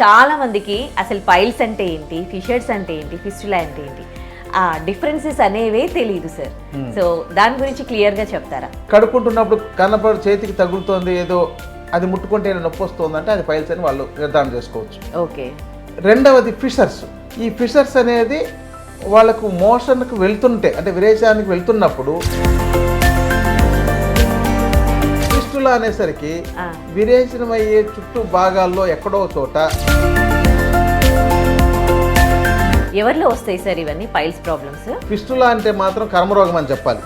చాలా మందికి అసలు పైల్స్ అంటే ఏంటి ఫిషర్స్ అంటే ఏంటి ఫిస్టులా అంటే ఏంటి ఆ డిఫరెన్సెస్ అనేవే తెలియదు సార్. సో దాని గురించి క్లియర్గా చెప్తారా? కడుక్కుంటున్నప్పుడు కన్నపడి చేతికి తగులుతోంది ఏదో అది ముట్టుకుంటే నొప్పి వస్తుందంటే అది పైల్స్ అని వాళ్ళు నిర్ధారణ చేసుకోవచ్చు. ఓకే. రెండవది ఫిషర్స్. ఈ ఫిషర్స్ అనేది వాళ్ళకు మోషన్కి వెళ్తుంటే అంటే విరేచానికి వెళ్తున్నప్పుడు ఫిస్టులా అనేసరికి ఆ. విరేచనం అయ్యే చుట్టూ భాగాల్లో ఎక్కడో చోట ఎవరిలో వస్తాయి సార్ ఇవన్నీ? Piles problems? ఫిస్టులా అంటే మాత్రం కర్మరోగం అని చెప్పాలి.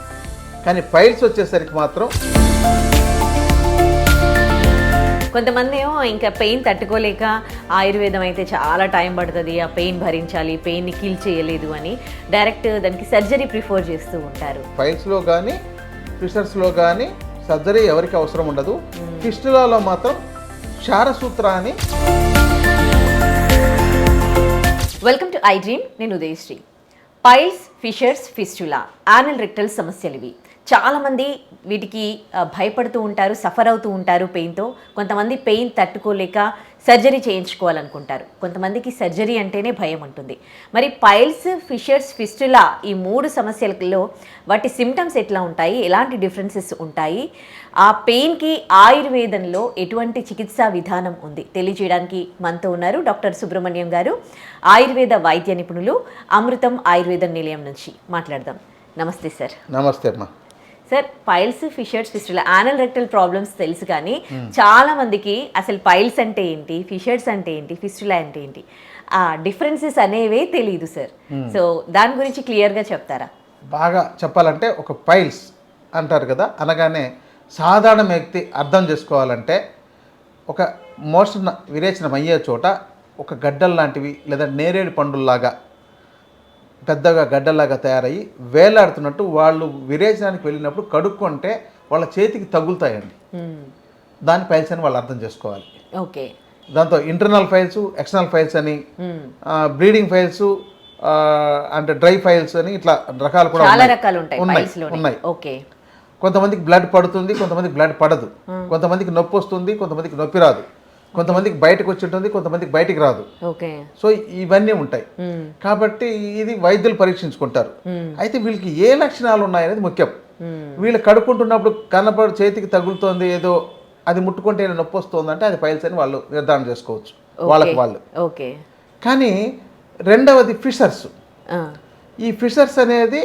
కానీ పైల్స్ వచ్చేసరికి మాత్రం కొంతమంది ఏమో ఇంకా పెయిన్ తట్టుకోలేక ఆయుర్వేదం అయితే చాలా టైం పడుతుంది. ఆ పెయిన్ భరించాలి పెయిన్ని కిల్ చేయలేదు అని డైరెక్ట్ దానికి సర్జరీ ప్రిఫర్ చేస్తూ ఉంటారు. ఫైల్స్లో కానీ ఫిషర్స్లో కానీ సర్జరీ ఎవరికి అవసరం ఉండదు. ఫిస్టులాలో మాత్రం క్షారసూత్ర అని వెల్కమ్ టు ఐ డ్రీమ్ నేను Udayasri. Piles fissures fistula anal rectal సమస్యలు ఇవి. చాలామంది వీటికి భయపడుతూ ఉంటారు సఫర్ అవుతూ ఉంటారు పెయిన్తో. కొంతమంది పెయిన్ తట్టుకోలేక సర్జరీ చేయించుకోవాలనుకుంటారు. కొంతమందికి సర్జరీ అంటేనే భయం ఉంటుంది. మరి పైల్స్ ఫిషర్స్ ఫిస్టులా ఈ మూడు సమస్యలలో వాటి సిమ్టమ్స్ ఎట్లా ఉంటాయి? ఎలాంటి డిఫరెన్సెస్ ఉంటాయి? ఆ పెయిన్కి ఆయుర్వేదంలో ఎటువంటి చికిత్సా విధానం ఉంది? తెలియజేయడానికి మనతో ఉన్నారు డాక్టర్ సుబ్రహ్మణ్యం గారు ఆయుర్వేద వైద్య నిపుణులు అమృతం ఆయుర్వేద నిలయం నుంచి మాట్లాడదాం. నమస్తే సార్. నమస్తే అమ్మా. Sir piles fissures fistula anal rectal problems తెలుసు కానీ చాలా మందికి అసలు పైల్స్ అంటే ఏంటి ఫిషర్స్ అంటే ఏంటి ఫిస్టులా అంటే ఏంటి ఆ డిఫరెన్సెస్ అనేవే తెలియదు సార్. సో దాని గురించి క్లియర్గా చెప్తారా? బాగా చెప్పాలంటే ఒక పైల్స్ అంటారు కదా అనగానే సాధారణ వ్యక్తి అర్థం చేసుకోవాలంటే ఒక మోషన్ విరేచనం అయ్యే చోట ఒక గడ్డలు లాంటివి లేదా నేరేడు పండుల్లాగా పెద్దగా గడ్డల్లాగా తయారయ్యి వేలాడుతున్నట్టు వాళ్ళు విరేచనానికి వెళ్ళినప్పుడు కడుక్కుంటే వాళ్ళ చేతికి తగులుతాయండి. దాని పైల్స్ అని వాళ్ళు అర్థం చేసుకోవాలి. ఓకే. దాంతో ఇంటర్నల్ ఫైల్స్ ఎక్స్టర్నల్ ఫైల్స్ అని బ్లీడింగ్ ఫైల్స్ అంటే డ్రై ఫైల్స్ అని ఇట్లా రకాలు కూడా ఉన్నాయి. ఉన్నాయి ఓకే. కొంతమందికి బ్లడ్ పడుతుంది కొంతమందికి బ్లడ్ పడదు. కొంతమందికి నొప్పి వస్తుంది కొంతమందికి నొప్పి రాదు. కొంతమందికి బయటకు వచ్చి ఉంటుంది కొంతమందికి బయటికి రాదు. ఓకే. సో ఇవన్నీ ఉంటాయి. కాబట్టి ఇది వైద్యులు పరీక్షించుకుంటారు. అయితే వీళ్ళకి ఏ లక్షణాలు ఉన్నాయనేది ముఖ్యం. వీళ్ళు కడుక్కుంటున్నప్పుడు కన్నపడి చేతికి తగులుతోంది ఏదో అది ముట్టుకుంటే నొప్పి వస్తుందంటే అది పైల్స్ అని వాళ్ళు నిర్ధారణ చేసుకోవచ్చు. వాళ్ళకి వాళ్ళు. ఓకే. కానీ రెండవది ఫిషర్స్. ఈ ఫిషర్స్ అనేది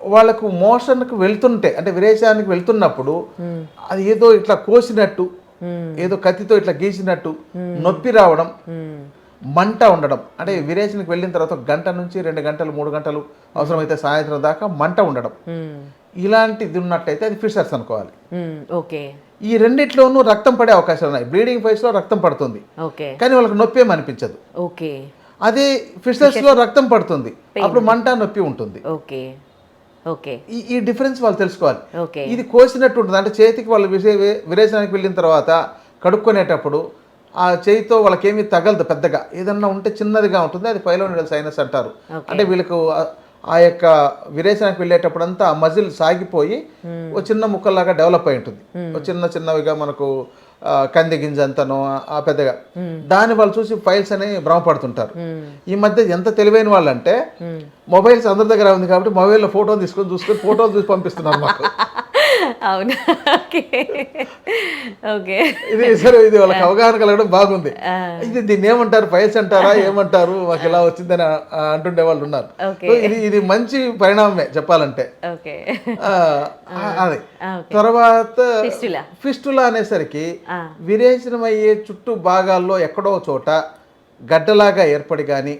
వాళ్ళకు మోషన్కి వెళ్తుంటే అంటే విరేచానికి వెళ్తున్నప్పుడు అది ఏదో ఇట్లా కోసినట్టు ఏదో కత్తితో ఇట్లా గీసినట్టు నొప్పి రావడం మంట ఉండడం. అంటే విరేచనకి వెళ్ళిన తర్వాత గంట నుంచి రెండు గంటలు మూడు గంటలు అవసరమైతే సాయంత్రం దాకా మంట ఉండడం. ఇలాంటిది ఉన్నట్టయితే అది ఫిషర్స్ అనుకోవాలి. ఓకే ఈ రెండిట్లోనూ రక్తం పడే అవకాశాలు ఉన్నాయి. బ్లీడింగ్ ఫైస్లో రక్తం పడుతుంది. ఓకే కానీ వాళ్ళకి నొప్పి ఏమి అనిపించదు. ఓకే అదే ఫిషర్స్లో రక్తం పడుతుంది. అప్పుడు మంట నొప్పి ఉంటుంది. Okay okay. ఈ డిఫరెన్స్ వాళ్ళు తెలుసుకోవాలి. ఓకే. ఇది కోసినట్టు ఉంటుంది. అంటే చేతికి వాళ్ళు విరేచనానికి వెళ్ళిన తర్వాత కడుక్కునేటప్పుడు ఆ చేయితో వాళ్ళకేమీ తగలదు పెద్దగా. ఏదన్నా ఉంటే చిన్నదిగా ఉంటుంది. అది పైలోనిడల్ సైనస్ అంటారు. అంటే వీళ్ళకు ఆ- యొక్క విరేచనానికి వెళ్ళేటప్పుడంతా ఆ మజిల్ సాగిపోయి ఒక చిన్న ముక్కల్లాగా డెవలప్ అయి ఉంటుంది. ఒక చిన్న చిన్నవిగా మనకు కంది గింజ అంతనో ఆ- పెద్దగా. దాన్ని వాళ్ళు చూసి ఫైల్స్ అని భ్రమపడుతుంటారు. ఈ మధ్య ఎంత తెలివైన వాళ్ళు అంటే మొబైల్స్ అందరి దగ్గర ఉంది కాబట్టి మొబైల్లో ఫోటో తీసుకొని చూసుకొని ఫోటోలు చూసి పంపిస్తున్నారు మాకు. అవునా. ఓకే. ఓకే. ఇది సరే ఇది వాళ్ళకి అవగాహన కలగడం బాగుంది. ఇది దీన్ని ఏమంటారు? ఫైల్స్ అంటారా? ఏమంటారు? మాకు ఇలా వచ్చిందని అంటుండే వాళ్ళు ఉన్నారు. ఇది ఇది మంచి పరిణామమే చెప్పాలంటే. అదే. తర్వాత ఫిస్టులా. అనేసరికి ఆ. విరేచనం అయ్యే చుట్టూ భాగాల్లో ఎక్కడో చోట గడ్డలాగా ఏర్పడి కానీ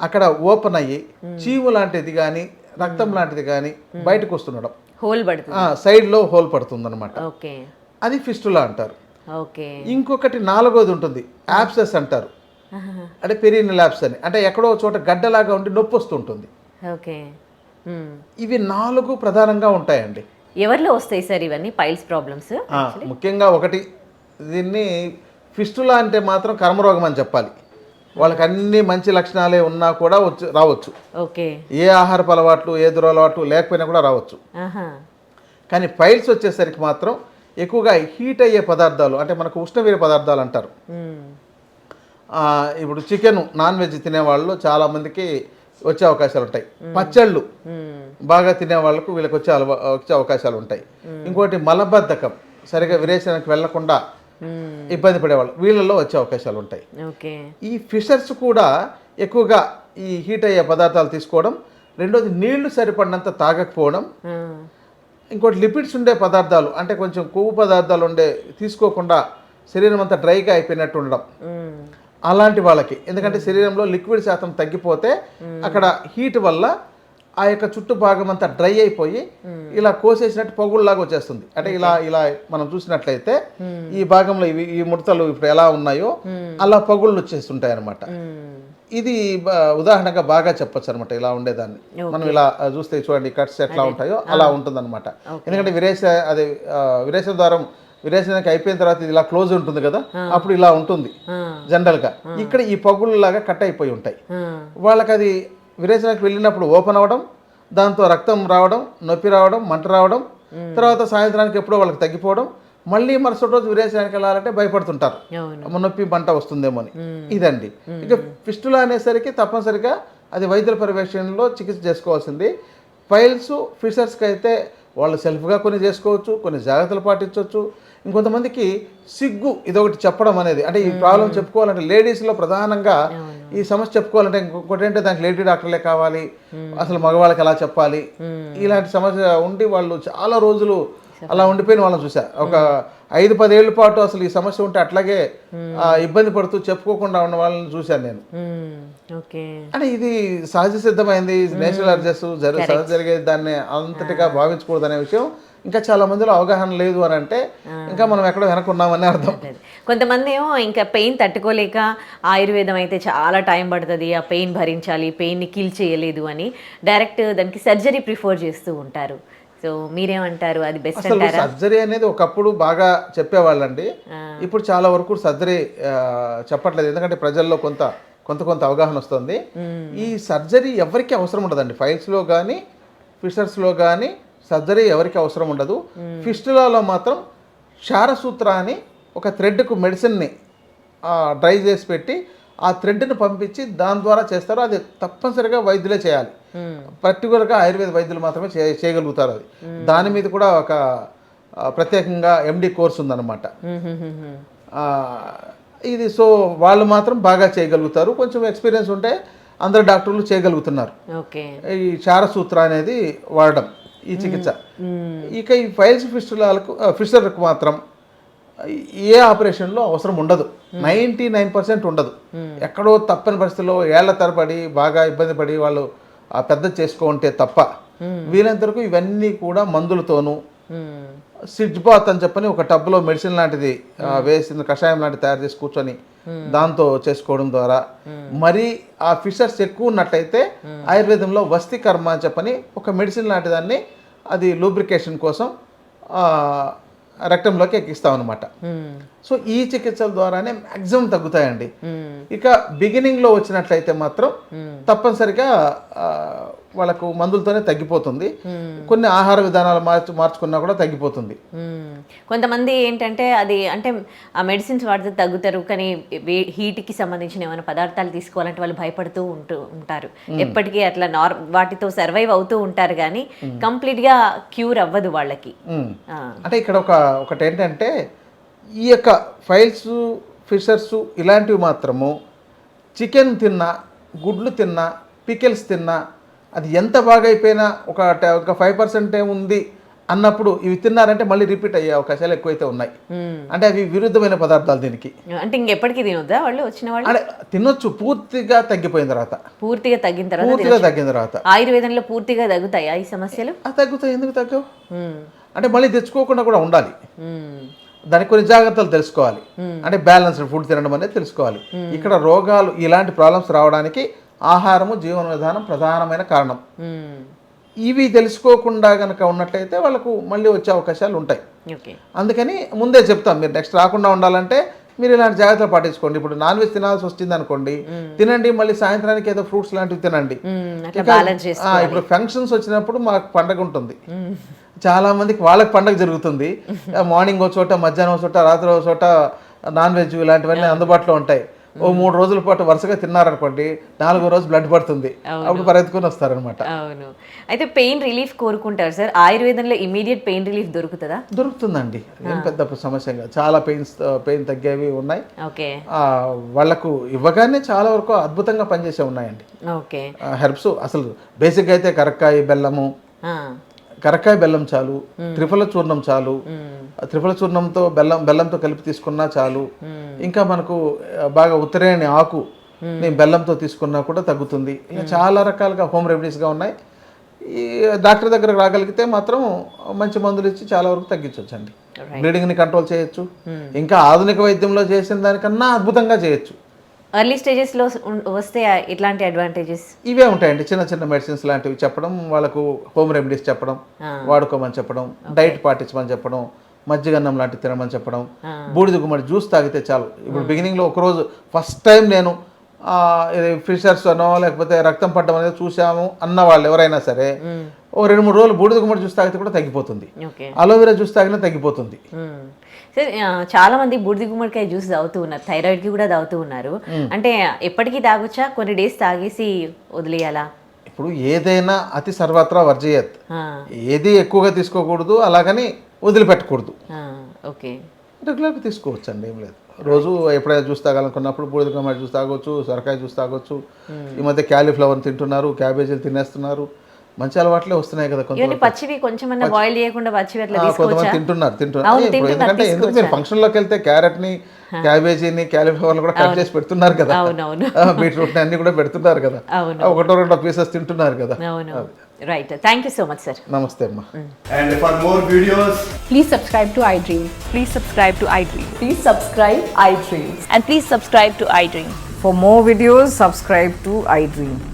అక్కడ ఓపెన్ అయ్యి చీము లాంటిది కానీ రక్తం లాంటిది కానీ బయటకు వస్తుండడం. హోల్ పడుతుంది. సైడ్లో హోల్ పడుతుందన్నమాట. ఓకే. అది ఫిస్టులా అంటారు. ఓకే. ఇంకొకటి నాలుగోది ఉంటుంది యాప్సెస్ అంటారు. అంటే పెరిగిన ల్యాబ్స్ అని. అంటే ఎక్కడో చోట గడ్డలాగా ఉండి నొప్పి వస్తుంటుంది. ఓకే. ఇవి నాలుగు ప్రధానంగా ఉంటాయండి. ఎవరిలో వస్తాయి సార్ ఇవన్నీ పైల్స్ ప్రాబ్లమ్స్? ముఖ్యంగా ఒకటి దీన్ని ఫిస్టులా అంటే మాత్రం కర్మరోగం అని చెప్పాలి. వాళ్ళకి అన్ని మంచి లక్షణాలే ఉన్నా కూడా వచ్చు రావచ్చు. ఓకే. ఏ ఆహారపు అలవాట్లు ఏ దురలవాట్లు లేకపోయినా కూడా రావచ్చు. కానీ పైల్స్ వచ్చేసరికి మాత్రం ఎక్కువగా హీట్ అయ్యే పదార్థాలు అంటే మనకు ఉష్ణవీర పదార్థాలు అంటారు. ఇప్పుడు చికెన్ నాన్ వెజ్ తినేవాళ్ళు చాలా మందికి వచ్చే అవకాశాలు ఉంటాయి. పచ్చళ్ళు. బాగా తినే వాళ్ళకు వీళ్ళకి వచ్చే అలవా వచ్చే అవకాశాలు ఉంటాయి. ఇంకోటి మలబద్ధకం. సరిగా విరేచనకి వెళ్ళకుండా. ఇబ్బంది పడేవాళ్ళు. వీళ్ళల్లో వచ్చే అవకాశాలు ఉంటాయి. ఓకే. ఈ ఫిషర్స్ కూడా ఎక్కువగా ఈ హీట్ అయ్యే పదార్థాలు తీసుకోవడం రెండోది నీళ్ళు సరిపడినంత తాగకపోవడం. ఇంకోటి లిపిడ్స్ ఉండే పదార్థాలు అంటే కొంచెం కొవ్వు పదార్థాలు ఉండే తీసుకోకుండా శరీరం అంతా డ్రైగా అయిపోయినట్టు ఉండడం. అలాంటి వాళ్ళకి ఎందుకంటే శరీరంలో లిక్విడ్ శాతం తగ్గిపోతే అక్కడ హీట్ వల్ల ఆ యొక్క చుట్టూ భాగం అంతా డ్రై అయిపోయి ఇలా కోసేసినట్టు పొగుళ్ళలాగా వచ్చేస్తుంది. అంటే ఇలా ఇలా మనం చూసినట్లయితే ఈ భాగంలో ఇవి ఈ ముడతలు ఇప్పుడు ఎలా ఉన్నాయో అలా పొగుళ్ళు వచ్చేస్తుంటాయి అనమాట. ఇది ఉదాహరణగా బాగా చెప్పొచ్చు అనమాట ఇలా ఉండేదాన్ని. మనం ఇలా చూస్తే చూడండి కట్స్ ఎట్లా ఉంటాయో అలా ఉంటుందన్నమాట. ఎందుకంటే విరేచ అదే విరేచన ద్వారం విరేచనకి అయిపోయిన తర్వాత ఇది ఇలా క్లోజ్ ఉంటుంది కదా అప్పుడు ఇలా ఉంటుంది. జనరల్గా. ఇక్కడ ఈ పగుళ్ళు లాగా కట్ అయిపోయి ఉంటాయి. వాళ్ళకి అది విరేచనకు వెళ్ళినప్పుడు ఓపెన్ అవ్వడం దాంతో రక్తం రావడం నొప్పి రావడం మంట రావడం తర్వాత సాయంత్రానికి ఎప్పుడో వాళ్ళకి తగ్గిపోవడం మళ్ళీ మరుసటి రోజు విరేచనానికి వెళ్ళాలంటే భయపడుతుంటారు. నొప్పి మంట వస్తుందేమో అని. ఇదండి. ఇక ఫిస్టులా అనేసరికి తప్పనిసరిగా అది వైద్యుల పర్యవేక్షణలో చికిత్స చేసుకోవాల్సింది. ఫైల్స్ ఫిషర్స్కి అయితే వాళ్ళు సెల్ఫ్గా కొన్ని చేసుకోవచ్చు కొన్ని జాగ్రత్తలు పాటించవచ్చు. ఇంకొంతమందికి సిగ్గు ఇదొకటి చెప్పడం అనేది. అంటే ఈ ప్రాబ్లం చెప్పుకోవాలంటే లేడీస్లో ప్రధానంగా ఈ సమస్య చెప్పుకోవాలంటే ఇంకొకటి ఏంటంటే దానికి లేడీ డాక్టర్లే కావాలి అసలు మగవాళ్ళకి ఎలా చెప్పాలి? ఇలాంటి సమస్య ఉండి వాళ్ళు చాలా రోజులు అలా ఉండిపోయిన వాళ్ళని చూసా ఒక ఐదు పదేళ్ళ పాటు అసలు ఈ సమస్య ఉంటే అట్లాగే ఇబ్బంది పడుతూ చెప్పుకోకుండా ఉన్న వాళ్ళని చూశాను నేను. ఓకే అంటే ఇది సహజ సిద్ధమైంది. నేచురల్ అడ్జస్ట్ జరి సహజ జరిగేది దాన్ని అంతటిగా భావించకూడదు అనే విషయం ఇంకా చాలా మందిలో అవగాహన లేదు అని అంటే ఇంకా మనం ఎక్కడో వెనకున్నామని అర్థం. కొంతమంది ఏమో ఇంకా పెయిన్ తట్టుకోలేక ఆయుర్వేదం అయితే చాలా టైం పడుతుంది ఆ పెయిన్ భరించాలి పెయిన్ని కిల్ చేయలేదు అని డైరెక్ట్ దానికి సర్జరీ ప్రిఫర్ చేస్తూ ఉంటారు. సో మీరేమంటారు? అది బెస్ట్ అసలు అంటారా? సర్జరీ అనేది ఒకప్పుడు బాగా చెప్పేవాళ్ళండి. ఇప్పుడు చాలా వరకు సర్జరీ చెప్పట్లేదు. ఎందుకంటే ప్రజల్లో కొంత కొంత కొంత అవగాహన వస్తుంది. ఈ సర్జరీ ఎవరికి అవసరం ఉండదండి. ఫైల్స్లో కానీ ఫిషర్స్లో కానీ సర్జరీ ఎవరికి అవసరం ఉండదు. ఫిస్టులాలో మాత్రం క్షారసూత్ర అని ఒక థ్రెడ్కు మెడిసిన్ని డ్రై చేసి పెట్టి ఆ థ్రెడ్ని పంపించి దాని ద్వారా చేస్తారు. అది తప్పనిసరిగా వైద్యులే చేయాలి. పర్టికులర్గా ఆయుర్వేద వైద్యులు మాత్రమే చేయగలుగుతారు అది. దాని మీద కూడా ఒక ప్రత్యేకంగా ఎండి కోర్స్ ఉందన్నమాట. ఇది సో వాళ్ళు మాత్రం బాగా చేయగలుగుతారు. కొంచెం ఎక్స్పీరియన్స్ ఉంటే అందరు డాక్టర్లు చేయగలుగుతున్నారు. ఈ క్షారసూత్ర అనేది వాడడం ఈ చికిత్స. ఇక ఈ ఫైల్స్ ఫిస్టులకు ఫిస్టర్లకు మాత్రం ఏ ఆపరేషన్లో అవసరం ఉండదు. నైంటీ నైన్ పర్సెంట్ ఉండదు. ఎక్కడో తప్పని పరిస్థితుల్లో ఏళ్ళ తరబడి బాగా ఇబ్బంది పడి వాళ్ళు పెద్ద చేసుకుంటే తప్ప వీలంతరకు ఇవన్నీ కూడా మందులతోనూ సిడ్జ్ బాత్ అని చెప్పని ఒక టబ్లో మెడిసిన్ లాంటిది వేసిన కషాయం లాంటిది తయారు చేసి కూర్చొని దాంతో చేసుకోవడం ద్వారా మరి ఆ ఫిషర్స్ ఎక్కువ ఉన్నట్టయితే ఆయుర్వేదంలో వస్తి కర్మ అని చెప్పని ఒక మెడిసిన్ లాంటి దాన్ని అది లూబ్రికేషన్ కోసం రక్తంలోకి ఎక్కిస్తాం అనమాట మ్మ్. సో ఈ చికిత్సల ద్వారానే మ్యాక్సిమం తగ్గుతాయండి మ్మ్. ఇక బిగినింగ్లో వచ్చినట్లయితే మాత్రం తప్పనిసరిగా ఆ, వాళ్ళకు మందులతోనే తగ్గిపోతుంది. కొన్ని ఆహార విధానాలు మార్చు మార్చుకున్నా కూడా తగ్గిపోతుంది. కొంతమంది ఏంటంటే అది అంటే ఆ మెడిసిన్స్ వాడితే తగ్గుతారు కానీ హీట్కి సంబంధించిన ఏమైనా పదార్థాలు తీసుకోవాలంటే వాళ్ళు భయపడుతూ ఉంటూ ఉంటారు. ఎప్పటికీ అట్లా నార్ వాటితో సర్వైవ్ అవుతూ ఉంటారు కానీ కంప్లీట్గా క్యూర్ అవ్వదు వాళ్ళకి. అంటే ఇక్కడ ఒక ఒకటి ఏంటంటే ఈ యొక్క ఫైల్స్ ఫిషర్స్ ఇలాంటివి మాత్రము చికెన్ తిన్నా గుడ్లు తిన్నా పికెల్స్ తిన్నా అది ఎంత బాగా అయిపోయినా ఒక ఒక ఫైవ్ పర్సెంటే ఉంది అన్నప్పుడు ఇవి తిన్నారంటే మళ్ళీ రిపీట్ అయ్యే అవకాశాలు ఎక్కువైతే ఉన్నాయి. అంటే అవి విరుద్ధమైన పదార్థాలు దీనికి. అంటే ఇంకెప్పటికీ తినొద్దా వాళ్ళు వచ్చిన వాళ్ళు? అంటే తినొచ్చు పూర్తిగా తగ్గిపోయిన తర్వాత. పూర్తిగా తగ్గిన తర్వాత పూర్తిగా తగ్గిన తర్వాత. ఆయుర్వేదంలో పూర్తిగా తగ్గుతాయా ఈ సమస్యలు? తగ్గుతాయి. ఎందుకు తగ్గవు. అంటే మళ్ళీ తెచ్చుకోకుండా కూడా ఉండాలి. దానికి కొన్ని జాగ్రత్తలు తెలుసుకోవాలి. అంటే బ్యాలెన్స్డ్ ఫుడ్ తినడం అనేది తెలుసుకోవాలి. ఇక్కడ రోగాలు ఇలాంటి ప్రాబ్లమ్స్ రావడానికి ఆహారము జీవన విధానం ప్రధానమైన కారణం. ఇవి తెలుసుకోకుండా కనుక ఉన్నట్లయితే వాళ్ళకు మళ్ళీ వచ్చే అవకాశాలు ఉంటాయి. అందుకని ముందే చెప్తాం మీరు నెక్స్ట్ రాకుండా ఉండాలంటే మీరు ఇలాంటి జాగ్రత్తలు పాటించుకోండి. ఇప్పుడు నాన్ వెజ్ తినాల్సి వచ్చింది అనుకోండి తినండి మళ్ళీ సాయంత్రానికి ఏదో ఫ్రూట్స్ లాంటివి తినండి. ఇప్పుడు ఫంక్షన్స్ వచ్చినప్పుడు మాకు పండగ ఉంటుంది. చాలా మందికి వాళ్ళకి పండగ జరుగుతుంది. మార్నింగ్ ఒక చోట మధ్యాహ్నం ఒక చోట రాత్రి ఒక చోట నాన్ వెజ్ ఇలాంటివన్నీ అందుబాటులో ఉంటాయి. ఓ మూడు రోజుల పాటు వరుసగా తిన్నారనుకోండి నాలుగో రోజు బ్లడ్ పడుతుంది. అప్పుడు పరిగెత్తుకొని వస్తారనమాట. అవును. అయితే పెయిన్ రిలీఫ్ కోరుకుంటారు సార్. ఆయుర్వేదంలో ఇమీడియట్ పెయిన్ రిలీఫ్ దొరుకుతుందా? దొరుకుతుందండి. ఏం పెద్ద సమస్య చాలా పెయిన్స్ పెయిన్ తగ్గేవి ఉన్నాయి. ఓకే. వాళ్ళకు ఇవ్వగానే చాలా వరకు అద్భుతంగా పనిచేసే ఉన్నాయండి. ఓకే. హెర్బ్స్ అసలు బేసిక్ అయితే కరక్కాయ బెల్లము కరక్కాయ బెల్లం చాలు త్రిఫల చూర్ణం చాలు త్రిఫల చూర్ణంతో బెల్లం బెల్లంతో కలిపి తీసుకున్నా చాలు. ఇంకా మనకు బాగా ఉత్తరేణి ఆకు నేను బెల్లంతో తీసుకున్నా కూడా తగ్గుతుంది. ఇంకా చాలా రకాలుగా హోమ్ రెమెడీస్గా ఉన్నాయి. ఈ డాక్టర్ దగ్గరకు రాగలిగితే మాత్రం మంచి మందులు ఇచ్చి చాలా వరకు తగ్గించవచ్చండి బ్లీడింగ్ని కంట్రోల్ చేయొచ్చు. ఇంకా ఆధునిక వైద్యంలో చేసిన దానికన్నా అద్భుతంగా చేయొచ్చు. ఎర్లీ స్టేజెస్లో వస్తే ఇట్లాంటి అడ్వాంటేజెస్ ఇవే ఉంటాయండి. చిన్న చిన్న మెడిసిన్స్ లాంటివి చెప్పడం వాళ్ళకు హోమ్ రెమెడీస్ చెప్పడం వాడుకోమని చెప్పడం డైట్ పాటించమని చెప్పడం మజ్జిగన్నం లాంటి తినమని చెప్పడం బూడిద గుమ్మడి జ్యూస్ తాగితే చాలు. ఇప్పుడు బిగినింగ్లో ఒకరోజు ఫస్ట్ టైం నేను ఫిషర్స్ అనో లేకపోతే రక్తం పడ్డం అనేది చూసాము అన్న వాళ్ళు ఎవరైనా సరే ఓ రెండు మూడు రోజులు బూడిద గుమ్మడి జ్యూస్ తాగితే కూడా తగ్గిపోతుంది. అలోవెరా జ్యూస్ తాగినా తగ్గిపోతుంది. చాలా మంది బూడిద గుమ్మడికాయ జ్యూస్ తాగుతూ ఉన్నారు. థైరాయిడ్కి కూడా తాగుతూ ఉన్నారు. అంటే ఎప్పటికీ తాగొచ్చా? కొన్ని డేస్ తాగేసి వదిలేయాలా? ఇప్పుడు ఏదైనా అతి సర్వత్రా వర్జయత్. ఏది ఎక్కువగా తీసుకోకూడదు అలాగని వదిలిపెట్టకూడదు. ఓకే. రెగ్యులర్గా తీసుకోవచ్చు అండి ఏం లేదు. రోజు ఎప్పుడైనా జ్యూస్ తాగాలనుకున్నప్పుడు బూడిద గుమ్మడి జ్యూస్ తాగొచ్చు సొరకాయ జ్యూస్ తాగొచ్చు. ఈ మధ్య క్యాలీఫ్లవర్ తింటున్నారు క్యాబేజీలు తినేస్తున్నారు. మంచి అలవాట్లే వస్తున్నాయి కదా కొంతమంది. పచ్చివి కొంచెం బాయిల్ చేయకుండా పచ్చివి అట్లా కొంతమంది తింటున్నారు తింటున్నారు. ఎందుకంటే ఎందుకు మీరు ఫంక్షన్లోకి వెళ్తే క్యారెట్ని క్యాబేజీని క్యాలీఫ్లవర్ కూడా కట్ చేసి పెడుతున్నారు కదా. అవునవును. బీట్రూట్ అన్ని కూడా పెడుతున్నారు కదా. ఒకటో రెండో పీసెస్ తింటున్నారు కదా. అవును right thank you so much sir నమస్తే అమ్మా. And for more videos, Please subscribe to iDream. Please subscribe to iDream. Please subscribe iDreams. And please subscribe to iDream. For more videos, subscribe to iDream. please like, share, and